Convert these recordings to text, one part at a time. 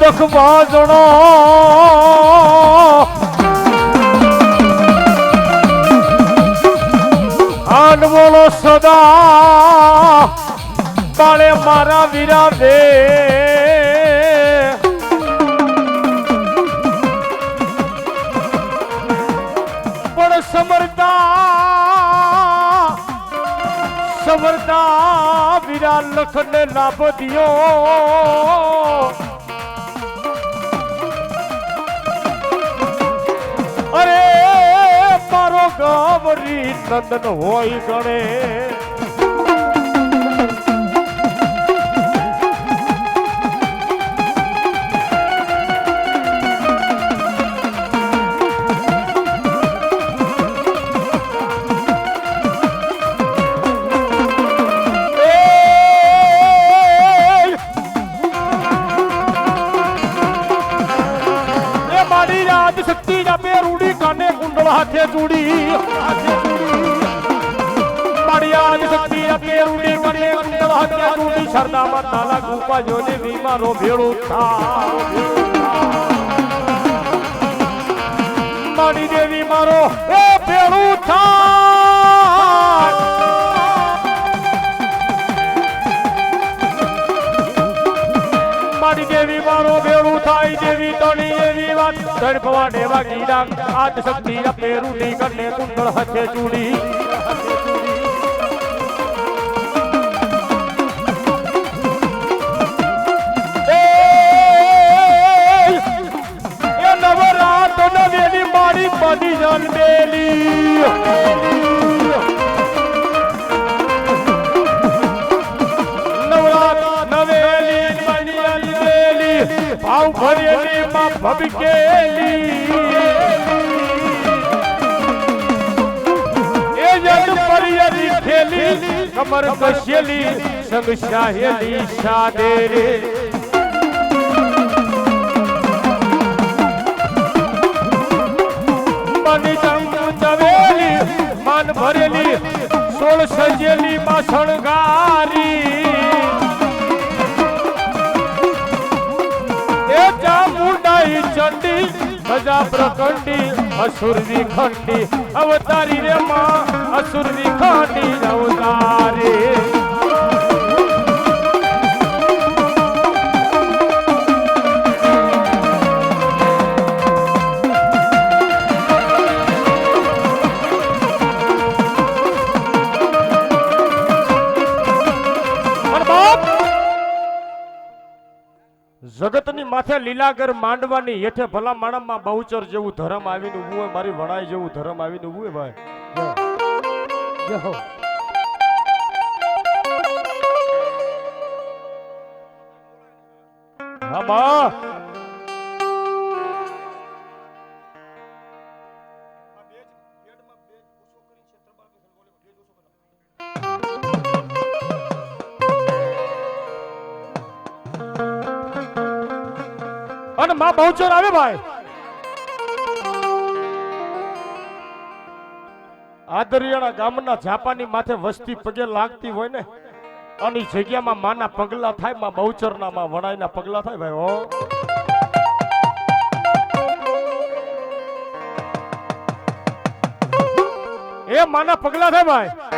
દખ વાજણો. આન બોલો સદા બાળે મારા વીરા દે. પણ સમરતા સમરતા વીરા લખને લાભ દિયો અરે મારો ગમરી નંદન હોય ગણે ચૂડી મારી શક્તિ પે રૂડી કાને કુંડળ હાથે ચૂડી શરદા માં તાલા ગુપા જોને બીમારો ભેળો થા મારી દેવી મારો એ ભેળું થા એવી વાત તડપવા દેવા ગીડા આજ શક્તિ આપે રૂડી કને કુંડળ હાથે ચૂડી કમર કશેલી, સંગ શાહેલી શાદે રે. મની જંગ ચવેલી માન ભરેલી, સોળ સજેલી માં શણગારી સજા પ્રકંડી અસુરની ખંડી અવતારી રે માં અસુરની ખંડી અવતારી. જગતની માથે લીલાગર માંડવાની હેઠે ભલા માણસમાં બહુચર જેવું ધર્મ આવીને ઊભું હોય મારી વણાઈ જેવું ધર્મ આવીને ઊભું હોય ભાઈ. હા બા. અને માં બહુચર આવે ભાઈ. આદરિયાણા ગામના ઝાપાની માથે વસ્તી પગે લાગતી હોય ને, અને જગ્યામાં માના પગલા થાય, માં બહુચરના માં વણાઈના પગલા થાય ભાઈ, હો. એ માના પગલા થાય ભાઈ.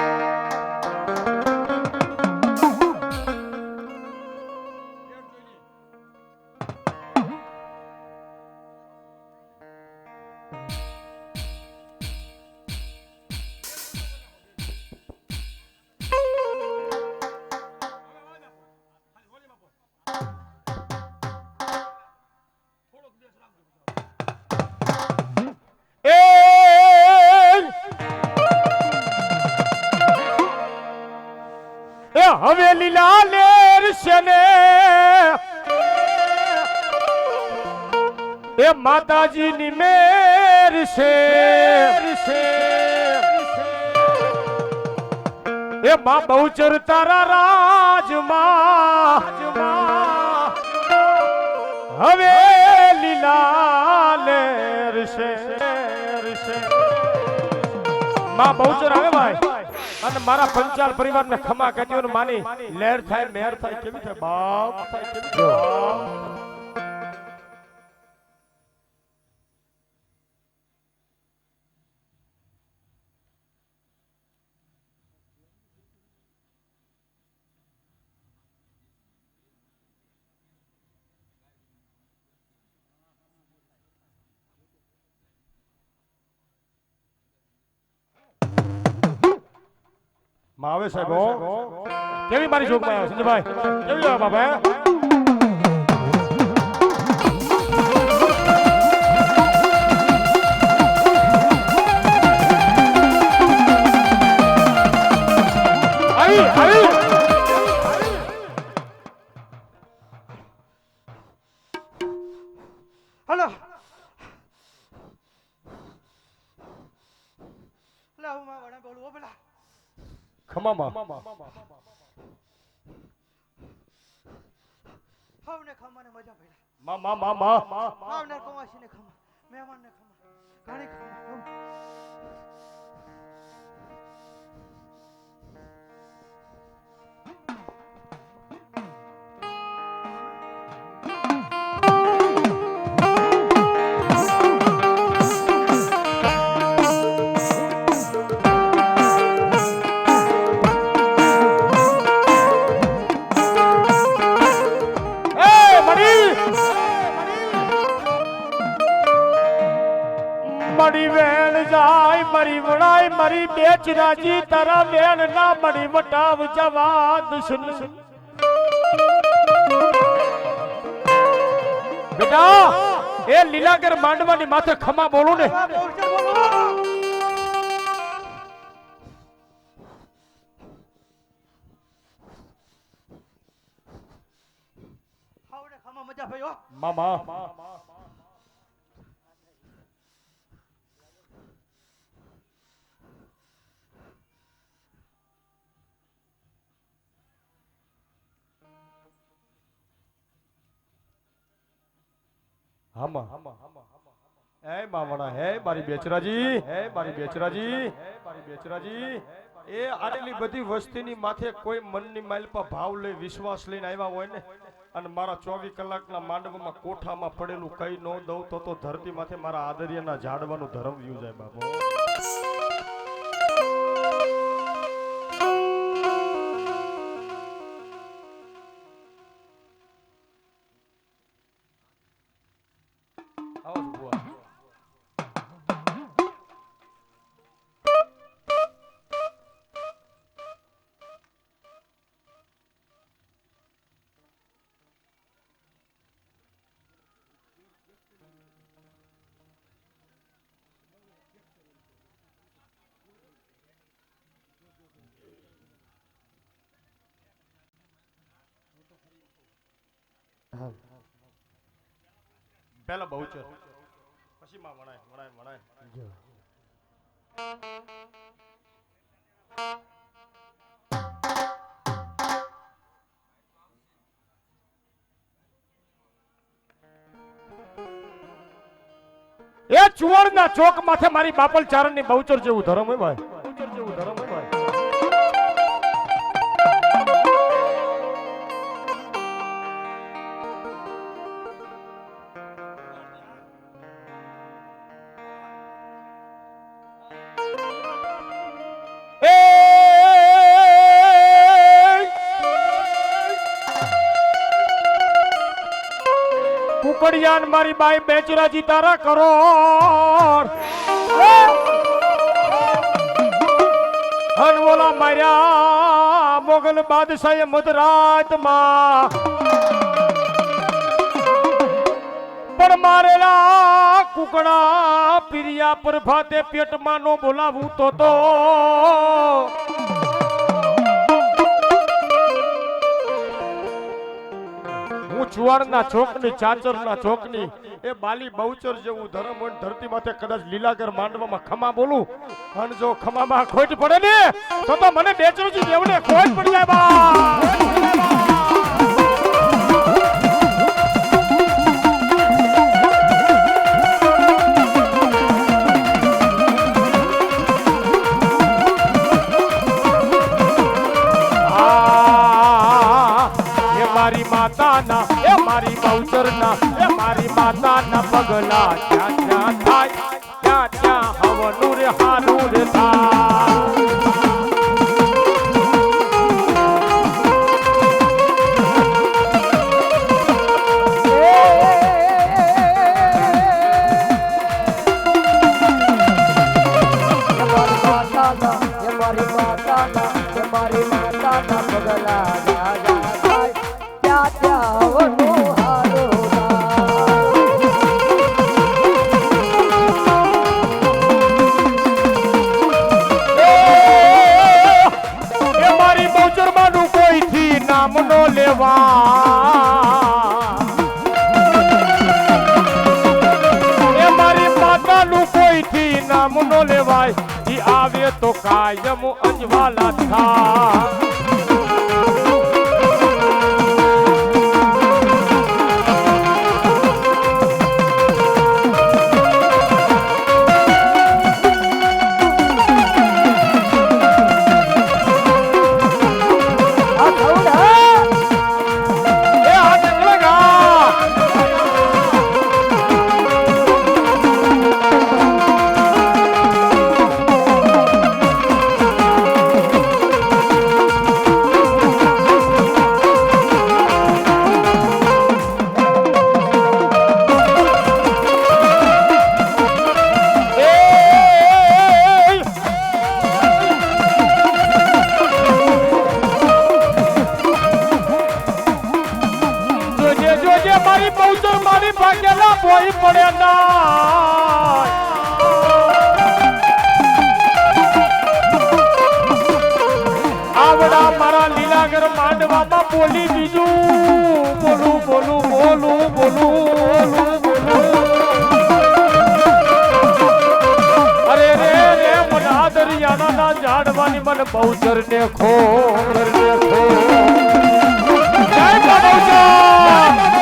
માતાજીની મેર છે. એ માં બહુચર તારા રાજમાં. હવે લીલા લેર છે. માં બહુચર આવે ભાઈ. અને મારા પંચાલ પરિવારને ખમા કાઢ્યો માની લહેર થાય મેર થાય કેવી થાય? બાપ થાય કેવી આવે સાહેબ. કેવી મારી આવે સંજયભાઈ? કેવી બાબા ખમામાં હાવને ખમાને મજા પડ્યા માં મા મા માં. હાવને કવાસીને ખમા. મહેમાનને ખમા. ઘણી ખમા. મરી વણાય મરી બેચ રાજી તારા વેણ ના મળી વટાવ જવા દુશ્મન બેટા એ લીલાગર માંડવાની માથે ખમા બોલો ને. મામા. હામાં. હે માવણા હે મારી બેચરાજી હે મારી બેચરાજી. હે મારી બેચરાજી. એ આટલી બધી વસ્તીની માથે કોઈ મનની માઇલ પર ભાવ લઈ વિશ્વાસ લઈને આવ્યા હોય ને અને મારા ચોવીસ કલાકના માંડવમાં કોઠામાં પડેલું કઈ ન દઉં તો તો ધરતી માથે મારા આદર્યના ઝાડવાનું ધર્મ વ્યુ જાય બાબો પેલા બહુ છે પછી માં વણાય વણાય. વણાય એ ચુવાડના ચોક માથે મારી બાપલ ચારણની બહુચર જેવું ધરમ હોય ભાઈ. કુકડિયાન મારી બાઈ બેચરાજી તારા કરો હનવોલા માર્યા મોગલ બાદશાહે મધરાતમાં. પણ મારેલા કુકડા પીરિયા પર ભાતે પેટમાં નો બોલાવું તો તો. ચુવાડના ચોકની ચાચરના ચોકની એ બાલી બહુચર જેવું ધર્મ ધરતી માથે કદાચ લીલાગર માંડવામાં ખમા બોલું. અને જો ખમામાં ખોટ પડે ને, તો તો મને બેચરોજી દેવને ખોટ પડી જાય બા. એ મારી બહુચરના એ મારી માતાના પગલા, ક્યાં ક્યાં થાય? ત્યાં ત્યાં હવનું રે, હારું રે થાય? કાયમ અંજવાલા મને બહુચર ને ખો ખો જય બાબુજા!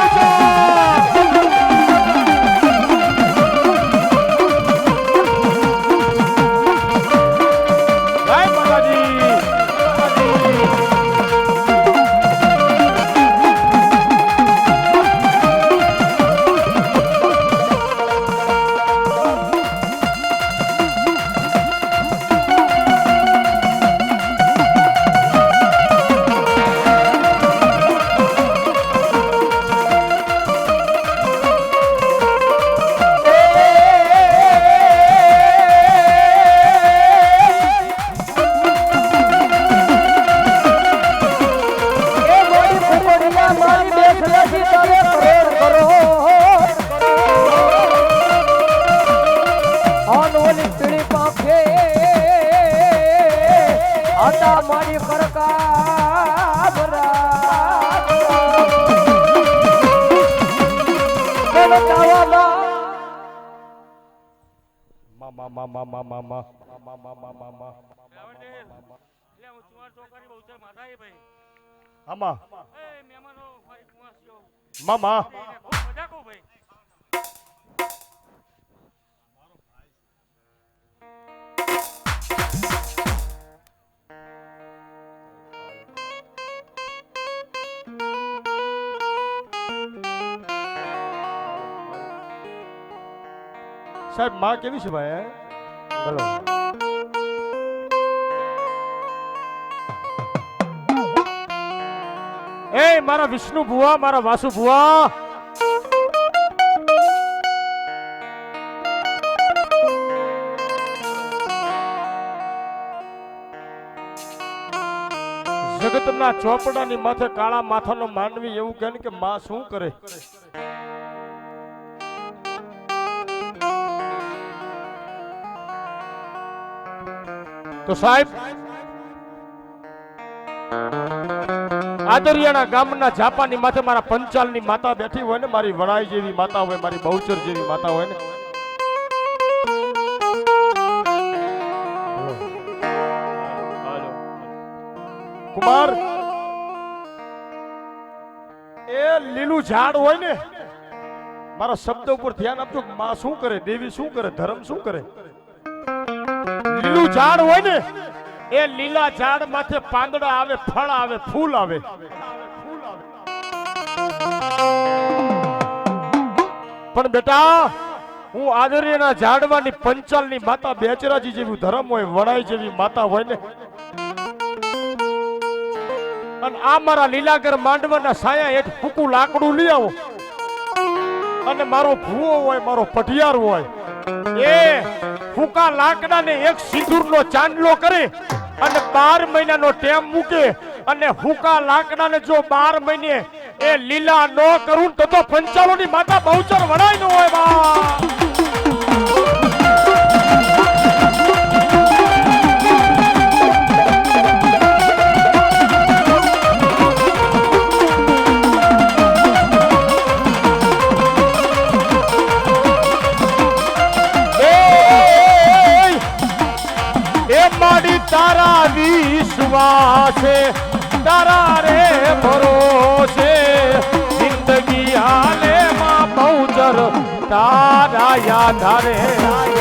એટલે હું ચુવાર ચોકારી બહુ છે માતા એ ભાઈ. આમાં એ મહેમાનો ભાઈ કુવાસીઓ મામા. મજા કો ભાઈ. સાહેબમાં કેવી છે ભાઈ બોલો. મારા વિષ્ણુ ભુવા, મારા વાસુ ભુવા. જગતના ચોપડાની માથે કાળા માથાનો માનવી એવું કહે કે માં શું કરે? તો સાહેબ આદરિયાના ગામના જાપાની માથે મારા પંચાલની માતા બેઠી હોય ને, મારી વણાઈ જેવી માતા હોય, મારી બહુચર જેવી માતા હોય ને. કુમાર, એ લીલું ઝાડ હોય ને, મારા શબ્દ ઉપર ધ્યાન આપજો માં શું કરે, દેવી શું કરે, ધર્મ શું કરે? લીલું ઝાડ હોય ને એ લીલા ઝાડ માથે પાંદડા આવે, ફળ આવે, ફૂલ આવે. પણ બેટા, હું આદર્યના ઝાડવાની પંચાલની માતા બેચરાજી જેવું ધર્મ હોય વડાઈ જેવી માતા હોય ને. અને આ મારા લીલાગર માંડવાના સાયા હેઠ ફૂકું લાકડું લઈ આવો. અને મારો ભૂવો હોય, મારો પઢિયાર હોય, એ ફૂકા લાકડાને એક સિંદૂરનો ચાંદલો કરે. અને બાર મહિનાનો ટેમ મૂકે અને હુકા લાકડાને જો બાર મહિને એ લીલા ન કરું તો તો પંચાલોની માતા બહુચર વડાય ન હોય બા. ભરોસે જિંદગી હાલે માં બહુચર તારા યાધારે એ